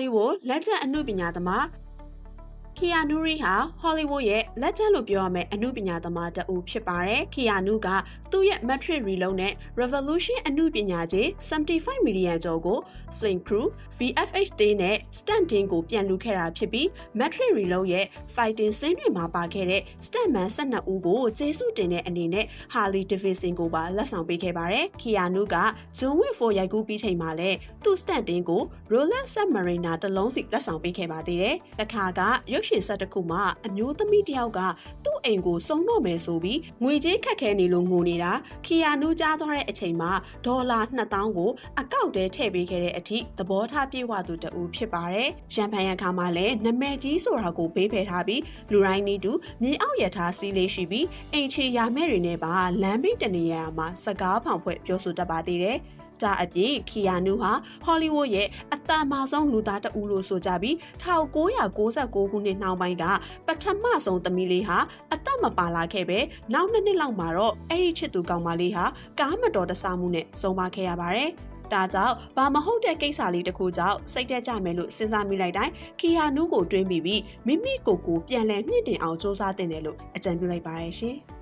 လီဝုဒ်လက်ချက်အမှုပညာသမား ခီယာနူရီဟာဟောလီဝုဒ်ရဲ့လက်ချက်လို့ပြောရမယ့်အမှုပညာသမားတအူဖြစ်ပါတယ်။ခီယာနူကသူ့ရဲ့ Matrix Reload နဲ့ Revolution အမှုပညာကြီး75 million ကျော်ကို Flame Crew, VFX သေးနဲ့ Stunt Team ကိုပြန်လူခဲ့တာဖြစ်ပြီး Matrix Reload ရဲ့ Fighting Scene တွေမှာပါခဲ့တဲ့ Stuntman 12ဦးကိုကျေးဇူးတင်တဲ့အနေနဲ့ Harley Davidson ကိုပါလက်ဆောင်ပေးခဲ့ပါတယ်။ခီယာနူက John Wick 4ရိုက်ကူးပြီးချိန်မှာလည်းသူ့ Stunt Team ကို Rolex Submariner တစ်လုံးစီလက်ဆောင်ပေးခဲ့ပါသေးတယ်။တခါကရုပ်ရှင်ဆက်တစ်ခုမှာအမျိုးသမီးတစ်ယောက်ကသူ့အိမ်ကိုစုံတော့မယ်ဆိုပြီးငွေကြေးခက်ခဲနေလို့ငိုနေတာခီယာနူကြားသွားတဲ့အချိန်မှာဒေါ်လာ2000ကိုအကောက်တဲထည့်ပေးခဲ့တဲ့အထိသဘောထားပြေဝသူတဦးဖြစ်ပါတယ်။ရန်ဖန်ရန်ခါမှာလည်းနမဲကြီးဆိုတာကိုဘေးဖယ်ထားပြီးလူတိုင်းနီးတူမြေအောက်ရထားစီးလေးရှိပြီးအိမ်ချေရမဲ့တွေနဲ့ပါလမ်းဘေးတနေရာမှာစကားဖောင်ဖွဲ့ပြောဆိုတတ်ပါသေးတယ်။ ဒါအပြင်ခီယာနူဟာဟောလိဝုဒ်ရဲ့အတန်မာဆုံးလူသားတဦးလို့ဆိုကြပြီး1996ခုနှစ်နှောင်းပိုင်းကပထမဆုံးသမီးလေးဟာအသက်မပါလာခဲ့ပဲနောက်နှစ်နှစ်လောက်မှာတော့အဲ့ဒီချစ်သူကောင်မလေးဟာကားမတော်တဆမှုနဲ့ဆုံးပါခဲ့ရပါတယ်။ဒါကြောင့်ဘာမဟုတ်တဲ့ကိစ္စလေးတစ်ခုကြောင့်စိတ်တက်ကြမယ်လို့စဉ်းစားမိလိုက်တိုင်းခီယာနူကိုတွေးမိပြီးမိမိကိုယ်ကိုပြန်လည်မြင့်တင်အောင်စူးစမ်းတင်တယ်လို့အကြံပြုလိုက်ပါရရှင်။